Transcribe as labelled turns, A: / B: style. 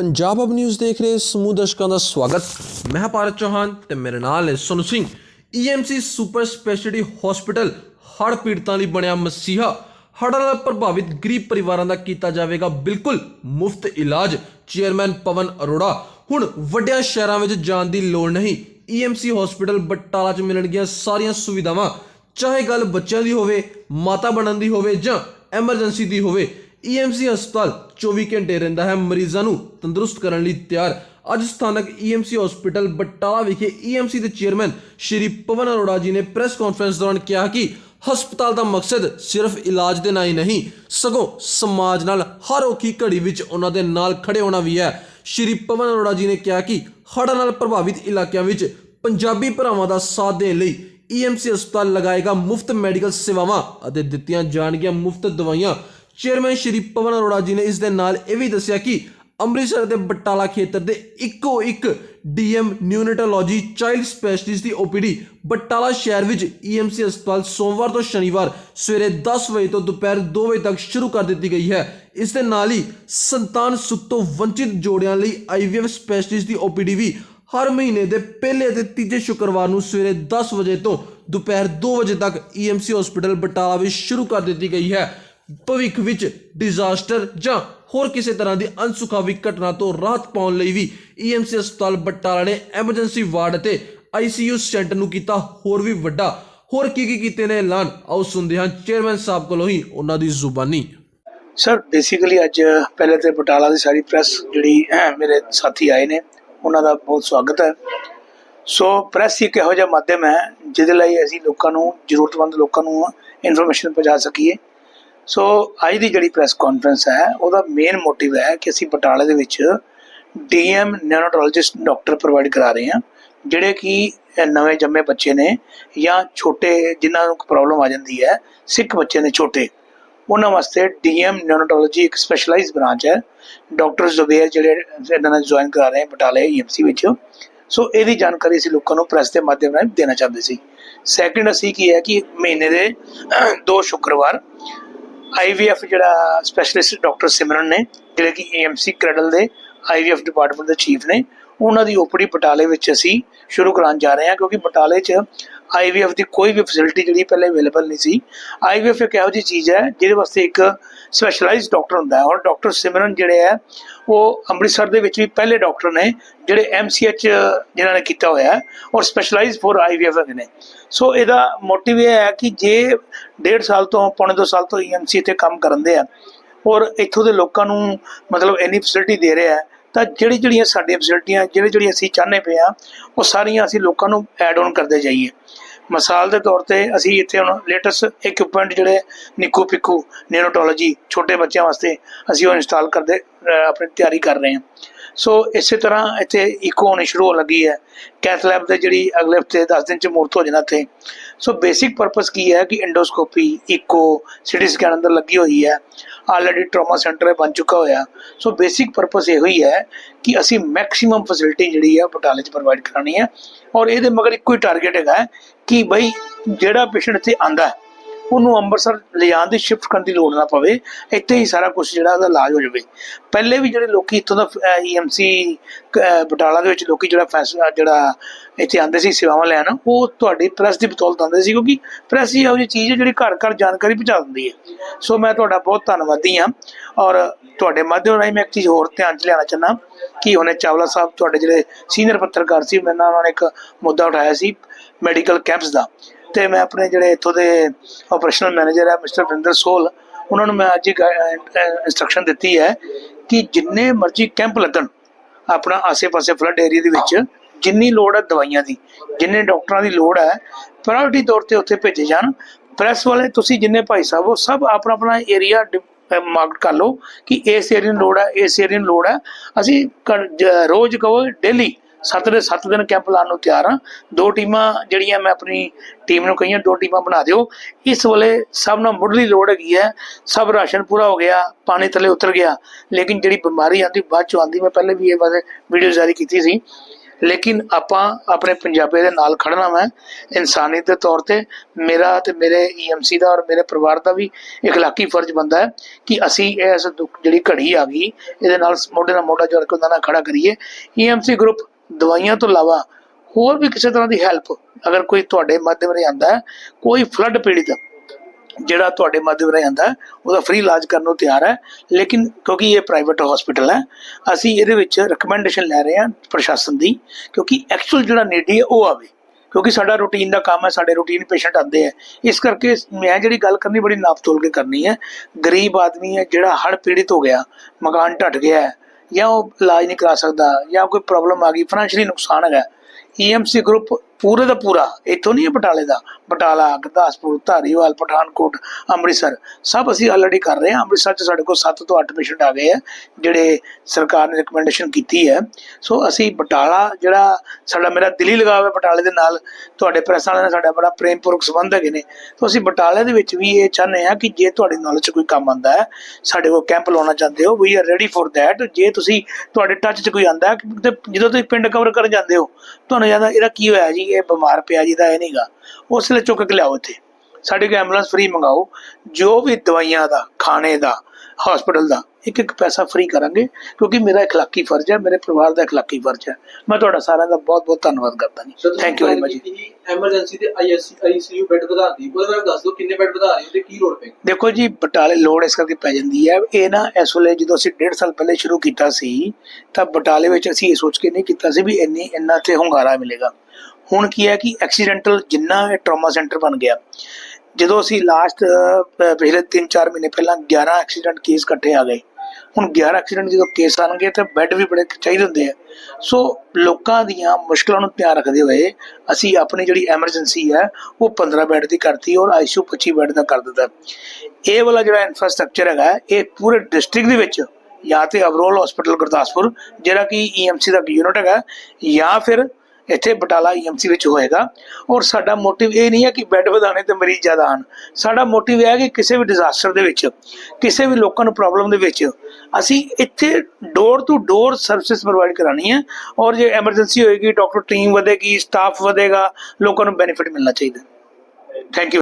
A: ਪੰਜਾਬ ਅਬ ਨਿਊਜ਼ ਦੇਖ ਰਹੇ ਸਮੂਹ ਦਰਸ਼ਕਾਂ ਦਾ ਸਵਾਗਤ। ਮੈਂ ਹਾਂ ਭਾਰਤ ਚੌਹਾਨ ਤੇ ਮੇਰੇ ਨਾਲ ਹੈ Sonu Singh. EMC super speciality hospital ਹੜ੍ਹ ਪੀੜਤਾਂ ਲਈ ਬਣਿਆ ਮਸੀਹਾ। ਹੜ੍ਹਾਂ ਨਾਲ ਪ੍ਰਭਾਵਿਤ ਗਰੀਬ ਪਰਿਵਾਰਾਂ ਦਾ ਕੀਤਾ ਜਾਵੇਗਾ ਬਿਲਕੁਲ ਮੁਫਤ ਇਲਾਜ, ਚੇਅਰਮੈਨ ਪਵਨ ਅਰੋੜਾ। ਹੁਣ ਵੱਡਿਆਂ ਸ਼ਹਿਰਾਂ ਵਿੱਚ ਜਾਣ ਦੀ ਲੋੜ ਨਹੀਂ। ਈਐਮਸੀ ਹਸਪੀਟਲ ਬਟਾਲਾ 'ਚ ਮਿਲਣਗੀਆਂ ਸਾਰੀਆਂ ਸੁਵਿਧਾਵਾਂ। ਚਾਹੇ ਗੱਲ ਬੱਚਿਆਂ ਦੀ ਹੋਵੇ, ਮਾਤਾ ਬਣਨ ਦੀ ਹੋਵੇ ਜਾਂ ਐਮਰਜੈਂਸੀ ਦੀ ਹੋਵੇ ਈਐਮਸੀ ਹਸਪਤਾਲ 24 ਘੰਟੇ ਰਹਿੰਦਾ ਹੈ। ਮਰੀਜ਼ਾਂ ਨੂੰ ਤੰਦਰੁਸਤ ਕਰਨ ਲਈ ਤਿਆਰ। ਅੱਜ ਸਥਾਨਕ ਈਐਮਸੀ ਹਸਪੀਟਲ ਬਟਾਲਾ ਵਿਖੇ ਈਐਮਸੀ ਦੇ ਚੇਅਰਮੈਨ ਸ਼੍ਰੀ ਪਵਨ ਅਰੋੜਾ ਜੀ ਨੇ ਪ੍ਰੈਸ ਕਾਨਫਰੰਸ ਦੌਰਾਨ ਕਿਹਾ ਕਿ ਹਸਪਤਾਲ ਦਾ ਮਕਸਦ ਸਿਰਫ ਇਲਾਜ ਦੇ ਨਾਲ ਹੀ ਨਹੀਂ, ਸਗੋਂ ਸਮਾਜ ਨਾਲ ਹਰ ਔਖੀ ਘੜੀ ਵਿੱਚ ਉਹਨਾਂ ਦੇ ਨਾਲ ਖੜੇ ਹੋਣਾ ਵੀ ਹੈ। ਸ਼੍ਰੀ ਪਵਨ ਅਰੋੜਾ ਜੀ ਨੇ ਕਿਹਾ ਕਿ ਹੜ੍ਹਾਂ ਨਾਲ ਪ੍ਰਭਾਵਿਤ ਇਲਾਕਿਆਂ ਵਿੱਚ ਪੰਜਾਬੀ ਭਰਾਵਾਂ ਦਾ ਸਾਥ ਦੇਣ ਲਈ ਈਐਮਸੀ ਹਸਪਤਾਲ ਲਗਾਏਗਾ ਮੁਫਤ ਮੈਡੀਕਲ ਸੇਵਾਵਾਂ ਅਤੇ ਦਿੱਤੀਆਂ ਜਾਣਗੀਆਂ ਮੁਫਤ ਦਵਾਈਆਂ। ਚੇਅਰਮੈਨ ਸ਼੍ਰੀ ਪਵਨ ਅਰੋੜਾ ਜੀ ਨੇ ਇਸ ਦੇ ਨਾਲ ਇਹ ਵੀ ਦੱਸਿਆ ਕਿ ਅੰਮ੍ਰਿਤਸਰ ਦੇ ਬਟਾਲਾ ਖੇਤਰ ਦੇ ਇੱਕੋ ਇੱਕ ਡੀਐਮ ਨਿਊਨੇਟੋਲੋਜੀ ਚਾਈਲਡ ਸਪੈਸ਼ਲਿਸਟ ਦੀ ਓਪੀਡੀ ਬਟਾਲਾ ਸ਼ਹਿਰ ਵਿੱਚ ਈਐਮਸੀ ਹਸਪਤਾਲ ਸੋਮਵਾਰ ਤੋਂ ਸ਼ਨੀਵਾਰ ਸਵੇਰੇ 10 ਵਜੇ ਤੋਂ ਦੁਪਹਿਰ 2 ਵਜੇ ਤੱਕ ਸ਼ੁਰੂ ਕਰ ਦਿੱਤੀ ਗਈ ਹੈ। ਇਸ ਦੇ ਨਾਲ ਹੀ ਸੰਤਾਨ ਸੁੱਖ ਤੋਂ ਵੰਚਿਤ ਜੋੜਿਆਂ ਲਈ ਆਈਵੀਐਫ ਸਪੈਸ਼ਲਿਸਟ ਦੀ ਓਪੀਡੀ ਵੀ ਹਰ ਮਹੀਨੇ ਦੇ ਪਹਿਲੇ ਅਤੇ ਤੀਜੇ ਸ਼ੁੱਕਰਵਾਰ ਨੂੰ ਸਵੇਰੇ 10 ਵਜੇ ਤੋਂ ਦੁਪਹਿਰ 2 ਵਜੇ ਤੱਕ ਈਐਮਸੀ ਹਸਪੀਟਲ ਬਟਾਲਾ ਵਿੱਚ ਸ਼ੁਰੂ ਕਰ ਦਿੱਤੀ ਗਈ ਹੈ। ਭਵਿੱਖ ਵਿੱਚ ਡਿਜ਼ਾਸਟਰ ਜਾਂ ਹੋਰ ਕਿਸੇ ਤਰ੍ਹਾਂ ਦੀ ਅਨਸੁਖਾਵੀ ਘਟਨਾ ਤੋਂ ਰਾਹਤ ਪਾਉਣ ਲਈ ਵੀ ਈਐਮਸੀ ਹਸਪਤਾਲ ਬਟਾਲਾ ਨੇ ਐਮਰਜੈਂਸੀ ਵਾਰਡ ਅਤੇ ਆਈਸੀਯੂ ਸੈਂਟਰ ਨੂੰ ਕੀਤਾ ਹੋਰ ਵੀ ਵੱਡਾ ਹੋਰ ਕੀ ਕੀ ਕੀਤੇ ਨੇ ਐਲਾਨ? ਆਓ ਸੁਣਦੇ ਹਾਂ ਚੇਅਰਮੈਨ ਸਾਹਿਬ ਕੋਲੋਂ ਹੀ ਉਹਨਾਂ ਦੀ ਜ਼ੁਬਾਨੀ।
B: ਸਰ ਬੇਸਿਕਲੀ ਅੱਜ ਪਹਿਲੇ ਤੇ ਬਟਾਲਾ ਦੀ ਸਾਰੀ ਪ੍ਰੈਸ ਜਿਹੜੀ ਅਹ, ਮੇਰੇ ਸਾਥੀ ਆਏ ਨੇ ਉਹਨਾਂ ਦਾ ਬਹੁਤ ਸਵਾਗਤ ਹੈ। ਸੋ ਪ੍ਰੈਸ ਇੱਕ ਇਹੋ ਜਿਹਾ ਮਾਧਿਅਮ ਹੈ ਜਿਹਦੇ ਲਈ ਅਸੀਂ ਲੋਕਾਂ ਨੂੰ ਜ਼ਰੂਰਤਮੰਦ ਲੋਕਾਂ ਨੂੰ ਇਨਫੋਰਮੇਸ਼ਨ ਪਹੁੰਚਾ ਸਕੀਏ। ਸੋ ਅੱਜ ਦੀ ਜਿਹੜੀ ਪ੍ਰੈਸ ਕਾਨਫਰੰਸ ਹੈ, ਉਹਦਾ ਮੇਨ ਮੋਟਿਵ ਹੈ ਕਿ ਅਸੀਂ ਬਟਾਲੇ ਦੇ ਵਿੱਚ ਡੀਐਮ ਨਿਊਰੋਲੋਜਿਸਟ ਡਾਕਟਰ ਪ੍ਰੋਵਾਈਡ ਕਰਾ ਰਹੇ ਹਾਂ, ਜਿਹੜੇ ਕਿ ਨਵੇਂ ਜੰਮੇ ਬੱਚੇ ਨੇ ਜਾਂ ਛੋਟੇ, ਜਿਨ੍ਹਾਂ ਨੂੰ ਪ੍ਰੋਬਲਮ ਆ ਜਾਂਦੀ ਹੈ, ਸਿੱਖ ਬੱਚੇ ਨੇ ਛੋਟੇ। ਉਹਨਾਂ ਵਾਸਤੇ ਡੀਐਮ ਨਿਊਰੋਲੋਜੀ ਇੱਕ ਸਪੈਸ਼ਲਾਈਜ਼ ਬ੍ਰਾਂਚ ਹੈ। ਡਾਕਟਰ ਜ਼ੁਬੇਰ ਜਿਹੜੇ, ਇਹਨਾਂ ਨਾਲ ਜੁਆਇਨ ਕਰਾ ਰਹੇ ਹਨ ਬਟਾਲੇ ਈਐਮਸੀ ਵਿੱਚ। ਸੋ ਇਹਦੀ ਜਾਣਕਾਰੀ ਅਸੀਂ ਲੋਕਾਂ ਨੂੰ ਪ੍ਰੈਸ ਦੇ ਮਾਧਿਅਮ ਰਾਹੀਂ ਦੇਣਾ ਚਾਹੁੰਦੇ ਸੀ। ਸੈਕਿੰਡ ਅਸੀਂ ਕੀ ਹੈ ਕਿ ਮਹੀਨੇ ਦੇ ਦੋ ਸ਼ੁੱਕਰਵਾਰ ਆਈਵੀਐਫ ਜਿਹੜਾ ਸਪੈਸ਼ਲਿਸਟ ਡਾਕਟਰ ਸਿਮਰਨ ਨੇ, ਜਿਹੜੇ ਕਿ ਏਐਮਸੀ ਕ੍ਰੈਡਲ ਦੇ ਆਈਵੀਐਫ ਡਿਪਾਰਟਮੈਂਟ ਦੇ ਚੀਫ ਨੇ, ਉਹਨਾਂ ਦੀ ਓਪੀਡੀ ਬਟਾਲੇ ਵਿੱਚ ਅਸੀਂ ਸ਼ੁਰੂ ਕਰਾਉਣ ਜਾ ਰਹੇ ਹਾਂ, ਕਿਉਂਕਿ ਬਟਾਲੇ 'ਚ ਆਈਵੀਐਫ ਦੀ ਕੋਈ ਵੀ ਫੈਸਿਲਿਟੀ ਜਿਹੜੀ ਪਹਿਲੇ ਅਵੇਲੇਬਲ ਨਹੀਂ ਸੀ। ਆਈਵੀਐਫ ਇੱਕ ਇਹੋ ਜਿਹੀ ਚੀਜ਼ ਹੈ, ਜਿਹਦੇ ਵਾਸਤੇ ਇੱਕ ਸਪੈਸ਼ਲਾਈਜ਼ਡ ਡਾਕਟਰ ਹੁੰਦਾ ਹੈ। ਔਰ ਡਾਕਟਰ ਸਿਮਰਨ ਜਿਹੜੇ ਹੈ, ਉਹ ਅੰਮ੍ਰਿਤਸਰ ਦੇ ਵਿੱਚ ਵੀ ਪਹਿਲੇ ਡਾਕਟਰ ਨੇ, ਜਿਹੜੇ ਐਮਸੀਐਚ ਜਿਨ੍ਹਾਂ ਨੇ ਕੀਤਾ ਹੋਇਆ ਹੈ, ਔਰ ਸਪੈਸ਼ਲਾਈਜ਼ ਫॉर ਆਈਵੀਐਫ ਹੈਗੇ ਨੇ। ਸੋ ਇਹਦਾ ਮੋਟਿਵ ਇਹ ਹੈ ਕਿ ਜੇ ਡੇਢ ਸਾਲ ਤੋਂ, ਪੌਣੇ ਦੋ ਸਾਲ ਤੋਂ ਈਐਮਸੀ ਇੱਥੇ ਕੰਮ ਕਰਨ ਦੇ ਆ, ਔਰ ਇੱਥੋਂ ਦੇ ਲੋਕਾਂ ਨੂੰ ਮਤਲਬ ਇੰਨੀ ਫੈਸਿਲਿਟੀ ਦੇ ਰਿਹਾ ਹੈ ਤਾਂ ਜਿਹੜੀ ਜਿਹੜੀਆਂ ਸਾਡੀਆਂ ਫੈਸਿਲਿਟੀਆਂ ਜਿਹੜੇ ਜਿਹੜੀ ਅਸੀਂ ਚਾਹੁੰਦੇ ਪਏ ਆ, ਉਹ ਸਾਰੀਆਂ ਅਸੀਂ ਲੋਕਾਂ ਨੂੰ ਐਡ ਆਨ ਕਰਦੇ ਜਾਈਏ। ਮਿਸਾਲ ਦੇ ਤੌਰ ਤੇ ਅਸੀਂ ਇੱਥੇ ਹੁਣ ਲੇਟੈਸਟ ਇਕਵਿਪਮੈਂਟ ਜਿਹੜੇ ਨਿੱਕੂ ਪਿੱਕੂ ਨਿਊਰੋਟੋਲੋਜੀ ਛੋਟੇ ਬੱਚਿਆਂ ਵਾਸਤੇ ਅਸੀਂ ਉਹ ਇੰਸਟਾਲ ਕਰਦੇ ਆਪਣੀ ਤਿਆਰੀ ਕਰ ਰਹੇ ਹਾਂ। ਸੋ ਇਸੇ ਤਰ੍ਹਾਂ ਇੱਥੇ ਇਕੋ ਹੋਣੀ ਸ਼ੁਰੂ ਹੋਣ ਲੱਗੀ ਹੈ। ਕੈਥ ਲੈਬ ਦੇ ਜਿਹੜੀ ਅਗਲੇ ਹਫ਼ਤੇ 10 ਦਿਨ ਚ ਮੂਰਤ ਹੋ ਜਾਣਾ ਇੱਥੇ। ਸੋ ਬੇਸਿਕ ਪਰਪਸ ਕੀ ਹੈ ਕਿ ਐਂਡੋਸਕੋਪੀ ਇਕੋ ਸਿਟੀ ਸਕੈਨ ਅੰਦਰ ਲੱਗੀ ਹੋਈ ਹੈ। ਆਲਰੇਡੀ ਟਰਾਮਾ ਸੈਂਟਰ ਬਣ ਚੁੱਕਾ ਹੋਇਆ। ਸੋ ਬੇਸਿਕ ਪਰਪਸ ਇਹੋ ਹੀ ਹੈ ਕਿ ਅਸੀਂ ਮੈਕਸਿਮਮ ਫੈਸਿਲਿਟੀ ਜਿਹੜੀ ਹੈ ਬਟਾਲੇ 'ਚ ਪ੍ਰੋਵਾਈਡ ਕਰਾਣੀ ਹੈ। ਔਰ ਇਹਦੇ ਮਗਰ ਇੱਕੋ ਹੀ ਟਾਰਗੇਟ ਹੈਗਾ ਕਿ ਬਈ ਜਿਹੜਾ ਪੇਸ਼ੈਂਟ ਇੱਥੇ ਆਂਦਾ ਹੈ ਉਹਨੂੰ ਅੰਮ੍ਰਿਤਸਰ ਲਿਜਾਣ ਦੀ ਸ਼ਿਫਟ ਕਰਨ ਦੀ ਲੋੜ ਨਾ ਪਵੇ, ਇੱਥੇ ਹੀ ਸਾਰਾ ਕੁਝ ਜਿਹੜਾ ਉਹਦਾ ਇਲਾਜ ਹੋ ਜਾਵੇ। ਪਹਿਲੇ ਵੀ ਜਿਹੜੇ ਲੋਕੀ ਇੱਥੋਂ ਦਾ ਈਐਮਸੀ ਬਟਾਲਾ ਦੇ ਵਿੱਚ ਲੋਕੀ ਜਿਹੜਾ ਫੈਸਲਾ ਜਿਹੜਾ ਇੱਥੇ ਆਉਂਦੇ ਸੀ ਸੇਵਾਵਾਂ ਲੈਣ, ਉਹ ਤੁਹਾਡੀ ਪ੍ਰੈਸ ਦੀ ਬਤੌਲਤ ਆਉਂਦੇ ਸੀ, ਕਿਉਂਕਿ ਪ੍ਰੈਸ ਹੀ ਇਹੋ ਜਿਹੀ ਚੀਜ਼ ਹੈ ਜਿਹੜੀ ਘਰ ਘਰ ਜਾਣਕਾਰੀ ਪਹੁੰਚਾ ਦਿੰਦੀ ਹੈ। ਸੋ ਮੈਂ ਤੁਹਾਡਾ ਬਹੁਤ ਧੰਨਵਾਦੀ ਹਾਂ ਔਰ ਤੁਹਾਡੇ ਮਾਧਿਅਮ ਰਾਹੀਂ ਮੈਂ ਇੱਕ ਚੀਜ਼ ਹੋਰ ਧਿਆਨ ਚ ਲਿਆਉਣਾ ਚਾਹੁੰਦਾ ਕਿ ਉਹਨੇ ਚਾਵਲਾ ਸਾਹਿਬ ਤੁਹਾਡੇ ਜਿਹੜੇ ਸੀਨੀਅਰ ਪੱਤਰਕਾਰ ਸੀ, ਮੇਰੇ ਨਾਲ ਉਹਨਾਂ ਨੇ ਇੱਕ ਮੁੱਦਾ ਉਠਾਇਆ ਸੀ ਮੈਡੀਕਲ ਕੈਂਪਸ ਦਾ। ਤੇ ਮੈਂ ਆਪਣੇ ਜਿਹੜੇ ਇੱਥੋਂ ਦੇ ਆਪਰੇਸ਼ਨਲ ਮੈਨੇਜਰ ਹੈ ਮਿਸਟਰ ਵਿੰਦਰ ਸੋਲ, ਉਹਨਾਂ ਨੂੰ ਮੈਂ ਅੱਜ ਹੀ ਇਨਸਟਰਕਸ਼ਨ ਦਿੱਤੀ ਹੈ ਕਿ ਜਿੰਨੇ ਮਰਜ਼ੀ ਕੈਂਪ ਲੱਗਣ ਆਪਣਾ ਆਸੇ-ਪਾਸੇ ਫਲੱਡ ਏਰੀਆ ਦੇ ਵਿੱਚ, ਜਿੰਨੀ ਲੋੜ ਹੈ ਦਵਾਈਆਂ ਦੀ, ਜਿੰਨੇ ਡਾਕਟਰਾਂ ਦੀ ਲੋੜ ਹੈ ਪ੍ਰਾਇੋਰਟੀ ਤੌਰ ਤੇ ਉੱਥੇ ਭੇਜੇ ਜਾਣ। ਪ੍ਰੈਸ ਵਾਲੇ, ਤੁਸੀਂ ਜਿੰਨੇ ਭਾਈ ਸਾਹਿਬ ਉਹ ਸਭ ਆਪਣਾ ਆਪਣਾ ਏਰੀਆ ਮਾਰਕ ਕਰ ਲਓ ਕਿ ਇਸ ਏਰੀਆ ਨੂੰ ਲੋੜ ਹੈ ਇਸ ਏਰੀਆ ਨੂੰ ਲੋੜ ਹੈ ਅਸੀਂ ਰੋਜ਼ ਕਹੋ ਡੇਲੀ ਸੱਤ ਦੇ ਸੱਤ ਦਿਨ ਕੈਂਪ ਲਾਉਣ ਨੂੰ ਤਿਆਰ ਹਾਂ। ਦੋ ਟੀਮਾਂ ਜਿਹੜੀਆਂ ਮੈਂ ਆਪਣੀ ਟੀਮ ਨੂੰ ਕਹੀਆਂ, ਦੋ ਟੀਮਾਂ ਬਣਾ ਦਿਓ। ਇਸ ਵੇਲੇ ਸਭ ਨਾਲ ਮੁੱਢਲੀ ਲੋੜ ਹੈਗੀ ਹੈ। ਸਭ ਰਾਸ਼ਨ ਪੂਰਾ ਹੋ ਗਿਆ, ਪਾਣੀ ਥੱਲੇ ਉਤਰ ਗਿਆ। ਲੇਕਿਨ ਜਿਹੜੀ ਬਿਮਾਰੀ ਆਂਦੀ ਬਾਅਦ ਚੋਂ ਆਂਦੀ ਮੈਂ ਪਹਿਲੇ ਵੀ ਇਹ ਬਾਰੇ ਵੀਡੀਓ ਜਾਰੀ ਕੀਤੀ ਸੀ। ਲੇਕਿਨ ਆਪਾਂ ਆਪਣੇ ਪੰਜਾਬੀ ਦੇ ਨਾਲ ਖੜਨਾ ਮੈਂ ਇਨਸਾਨੀਅਤ ਦੇ ਤੌਰ ਤੇ, ਮੇਰਾ ਤੇ ਮੇਰੇ ਈਐਮਸੀ ਦਾ ਔਰ ਮੇਰੇ ਪਰਿਵਾਰ ਦਾ ਵੀ ਇਖਲਾਕੀ ਫਰਜ਼ ਬੰਦਾ ਹੈ ਕਿ ਅਸੀਂ ਇਸ ਦੁੱਖ- ਜਿਹੜੀ ਘੜੀ ਆ ਗਈ, ਇਹਦੇ ਨਾਲ ਮੋਢੇ ਨਾਲ ਮੋਢਾ ਜੋੜ ਕੇ ਉਹਨਾਂ ਨਾਲ ਖੜਾ ਕਰੀਏ। ਈਐਮਸੀ ਗਰੁੱਪ ਦਵਾਈਆਂ ਤੋਂ ਇਲਾਵਾ ਹੋਰ ਵੀ ਕਿਸੇ ਤਰ੍ਹਾਂ ਦੀ ਹੈਲਪ ਅਗਰ ਕੋਈ ਤੁਹਾਡੇ ਮਾਧਿਅਮ ਰਾਹੀਂ ਆਂਦਾ ਕੋਈ ਫਲੱਡ ਪੀੜਿਤ ਜਿਹੜਾ ਤੁਹਾਡੇ ਮਾਧਿਅਮ ਰਾਹੀਂ ਆਂਦਾ ਉਹਦਾ ਫ੍ਰੀ ਇਲਾਜ ਕਰਨ ਨੂੰ ਤਿਆਰ ਹੈ। ਲੇਕਿਨ ਕਿਉਂਕਿ ਇਹ ਪ੍ਰਾਈਵੇਟ ਹਸਪੀਟਲ ਹੈ, ਅਸੀਂ ਇਹਦੇ ਵਿੱਚ ਰეკਮੈਂਡੇਸ਼ਨ ਲੈ ਰਹੇ ਹਾਂ ਪ੍ਰਸ਼ਾਸਨ ਦੀ, ਕਿਉਂਕਿ ਐਕਚੁਅਲ ਜਿਹੜਾ ਨੀਡੀ ਹੈ, ਉਹ ਆਵੇ। ਕਿਉਂਕਿ ਸਾਡਾ ਰੂਟੀਨ ਦਾ ਕੰਮ ਹੈ, ਸਾਡੇ ਰੂਟੀਨ ਪੇਸ਼ੈਂਟ ਆਉਂਦੇ ਆ ਇਸ ਕਰਕੇ ਮੈਂ ਜਿਹੜੀ ਗੱਲ ਕਰਨੀ, ਬੜੀ ਨਾਪਤੋਲ ਕੇ ਕਰਨੀ ਹੈ। ਗਰੀਬ ਆਦਮੀ ਹੈ, ਜਿਹੜਾ ਹੜ ਪੀੜਿਤ ਹੋ ਗਿਆ, ਮਕਾਨ ਢੱਟ ਗਿਆ ਹੈ ਜਾਂ ਉਹ ਇਲਾਜ ਨਹੀਂ ਕਰਾ ਸਕਦਾ ਜਾਂ ਕੋਈ ਪ੍ਰੋਬਲਮ ਆ ਗਈ ਫਾਈਨੈਂਸ਼ੀਅਲੀ ਨੁਕਸਾਨ ਹੈਗਾ। ਈਐਮਸੀ ਗਰੁੱਪ ਪੂਰੇ ਦਾ ਪੂਰਾ, ਇੱਥੋਂ ਨਹੀਂ ਬਟਾਲੇ ਦਾ, ਬਟਾਲਾ, ਗੁਰਦਾਸਪੁਰ, ਧਾਰੀਵਾਲ, ਪਠਾਨਕੋਟ, ਅੰਮ੍ਰਿਤਸਰ, ਸਭ ਅਸੀਂ ਆਲਰੇਡੀ ਕਰ ਰਹੇ ਹਾਂ, ਅੰਮ੍ਰਿਤਸਰ ਚ ਸਾਡੇ ਕੋਲ 7 ਤੋਂ 8 ਪੇਸ਼ੈਂਟ ਆ ਗਏ ਆ, ਜਿਹੜੇ ਸਰਕਾਰ ਨੇ ਰეკਮੈਂਡੇਸ਼ਨ ਕੀਤੀ ਹੈ। ਸੋ ਅਸੀਂ ਬਟਾਲਾ, ਜਿਹੜਾ ਸਾਡਾ ਮੇਰਾ ਦਿਲੀ ਲਗਾਵ ਹੈ ਬਟਾਲੇ ਦੇ ਨਾਲ, ਤੁਹਾਡੇ ਪ੍ਰੈਸ ਵਾਲਿਆਂ ਨਾਲ ਸਾਡਾ ਬੜਾ ਪ੍ਰੇਮਪੂਰਕ ਸੰਬੰਧ ਹੈਗੇ ਨੇ। ਸੋ ਅਸੀਂ ਬਟਾਲੇ ਦੇ ਵਿੱਚ ਵੀ ਇਹ ਚਾਹੁੰਦੇ ਹਾਂ ਕਿ ਜੇ ਤੁਹਾਡੇ ਨਾਲ ਚ ਕੋਈ ਕੰਮ ਆਂਦਾ ਹੈ, ਸਾਡੇ ਕੋਲ ਕੈਂਪ ਲਾਉਣਾ ਚਾਹੁੰਦੇ ਹੋ we are ready for that ਜੇ ਤੁਸੀਂ ਤੁਹਾਡੇ ਟੱਚ ਚ ਕੋਈ ਆਂਦਾ ਜਦੋਂ ਤੁਸੀਂ ਪਿੰਡ ਕਵਰ ਕਰਨ ਜਾਂਦੇ ਹੋ, ਤੁਹਾਨੂੰ ਜ਼ਿਆਦਾ ਇਹਦਾ ਕੀ ਹੋਇਆ ਜੀ? ਇਹ ਬਿਮਾਰ ਪਿਆ ਜੀ ਦਾ ਇਹ ਨਹੀਂਗਾ ਉਸ ਵੇਲੇ ਚੁੱਕ ਕੇ ਲਿਆਓ ਇੱਥੇ। ਸਾਡੇ ਕੋਲ ਐਂਬੂਲੈਂਸ ਫ੍ਰੀ ਮੰਗਾਓ ਜੋ ਵੀ ਦਵਾਈਆਂ ਦਾ ਖਾਣੇ ਦਾ ਹਸਪੀਟਲ ਦਾ ਇੱਕ ਇੱਕ ਪੈਸਾ ਫ੍ਰੀ ਕਰਾਂਗੇ ਕਿਉਂਕਿ ਮੇਰਾ ਇਖਲਾਕੀ ਫਰਜ਼ ਹੈ ਮੇਰੇ ਪਰਿਵਾਰ ਦਾ ਇਖਲਾਕੀ ਫਰਜ਼ ਹੈ। ਮੈਂ ਤੁਹਾਡਾ ਸਾਰਿਆਂ ਦਾ ਬਹੁਤ ਬਹੁਤ ਧੰਨਵਾਦ ਕਰਦਾ ਜੀ। ਥੈਂਕ ਯੂ ਵੈਰੀ ਮਚ ਜੀ।
C: ਐਮਰਜੈਂਸੀ ਤੇ ਆਈਐਸਸੀ ਆਈਸੀਯੂ ਬੈੱਡ ਵਧਾਤੀ ਉਹਦੇ ਬਾਰੇ ਦੱਸ ਦਿਓ ਕਿੰਨੇ ਬੈੱਡ ਵਧਾ ਰਹੇ ਹੋ ਤੇ ਕੀ ਲੋੜ ਪਏਗੀ
B: ਦੇਖੋ ਜੀ ਬਟਾਲੇ ਲੋੜ ਇਸ ਕਰਕੇ ਪੈ ਜਾਂਦੀ ਹੈ। ਇਹ ਨਾ ਇਸ ਵੇਲੇ ਜਦੋਂ ਅਸੀਂ 1.5 ਸਾਲ ਪਹਿਲੇ ਸ਼ੁਰੂ ਕੀਤਾ ਸੀ ਤਾਂ ਬਟਾਲੇ ਵਿੱਚ ਅਸੀਂ ਇਹ ਸੋਚ ਕੇ ਨਹੀਂ ਕੀਤਾ ਸੀ ਵੀ ਇੰਨੀ ਇੰਨਾ ਤੇ ਹੁੰਗਾਰਾ ਮਿਲੇਗਾ। ਹੁਣ ਕੀ ਹੈ ਕਿ ਐਕਸੀਡੈਂਟਲ ਜਿੰਨਾ ਇਹ ਟਰਾਮਾ ਸੈਂਟਰ ਬਣ ਗਿਆ। ਜਦੋਂ ਅਸੀਂ ਲਾਸਟ ਪਿਛਲੇ 3-4 ਮਹੀਨੇ ਪਹਿਲਾਂ 11 ਐਕਸੀਡੈਂਟ ਕੇਸ ਇਕੱਠੇ ਆ ਗਏ। ਹੁਣ 11 ਐਕਸੀਡੈਂਟ ਜਦੋਂ ਕੇਸ ਆਣਗੇ ਤਾਂ ਬੈੱਡ ਵੀ ਬੜੇ ਚਾਹੀਦੇ ਹੁੰਦੇ ਆ। ਸੋ ਲੋਕਾਂ ਦੀਆਂ ਮੁਸ਼ਕਲਾਂ ਨੂੰ ਧਿਆਨ ਰੱਖਦੇ ਹੋਏ ਅਸੀਂ ਆਪਣੀ ਜਿਹੜੀ ਐਮਰਜੈਂਸੀ ਹੈ, ਉਹ 15 ਬੈੱਡ ਦੀ ਕਰਤੀ ਔਰ ਆਈਸੀਯੂ 25 ਬੈੱਡ ਦਾ ਕਰ ਦਿੱਤਾ। ਇਹ ਵਾਲਾ ਜਿਹੜਾ ਇਨਫਰਾਸਟ੍ਰਕਚਰ ਹੈਗਾ, ਇਹ ਪੂਰੇ ਡਿਸਟ੍ਰਿਕਟ ਦੇ ਵਿੱਚ ਜਾਂ ਤੇ ਅਬਰੋਲ ਹਸਪੀਟਲ ਗੁਰਦਾਸਪੁਰ, ਜਿਹੜਾ ਕਿ ਈਐਮਸੀ ਦਾ ਯੂਨਿਟ ਹੈਗਾ, ਜਾਂ ਫਿਰ ਇੱਥੇ ਬਟਾਲਾ ਈਐਮਸੀ ਵਿੱਚ ਹੋਏਗਾ। ਔਰ ਸਾਡਾ ਮੋਟਿਵ ਇਹ ਨਹੀਂ ਹੈ ਕਿ ਬੈੱਡ ਵਧਾਣੇ ਤੇ ਮਰੀਜ਼ ਜ਼ਿਆਦਾ ਆਣ ਸਾਡਾ ਮੋਟਿਵ ਇਹ ਹੈ ਕਿ ਕਿਸੇ ਵੀ ਡਿਜ਼ਾਸਟਰ ਦੇ ਵਿੱਚ, ਕਿਸੇ ਵੀ ਲੋਕਾਂ ਨੂੰ ਪ੍ਰੋਬਲਮ ਦੇ ਵਿੱਚ, ਅਸੀਂ ਇੱਥੇ door to door service provide ਕਰਾਣੀ ਹੈ। ਔਰ ਜੇ ਐਮਰਜੈਂਸੀ ਹੋਏਗੀ ਡਾਕਟਰ ਟੀਮ ਵਧੇਗੀ ਸਟਾਫ ਵਧੇਗਾ, ਲੋਕਾਂ ਨੂੰ ਬੈਨੀਫਿਟ ਮਿਲਣਾ ਚਾਹੀਦਾ। Thank you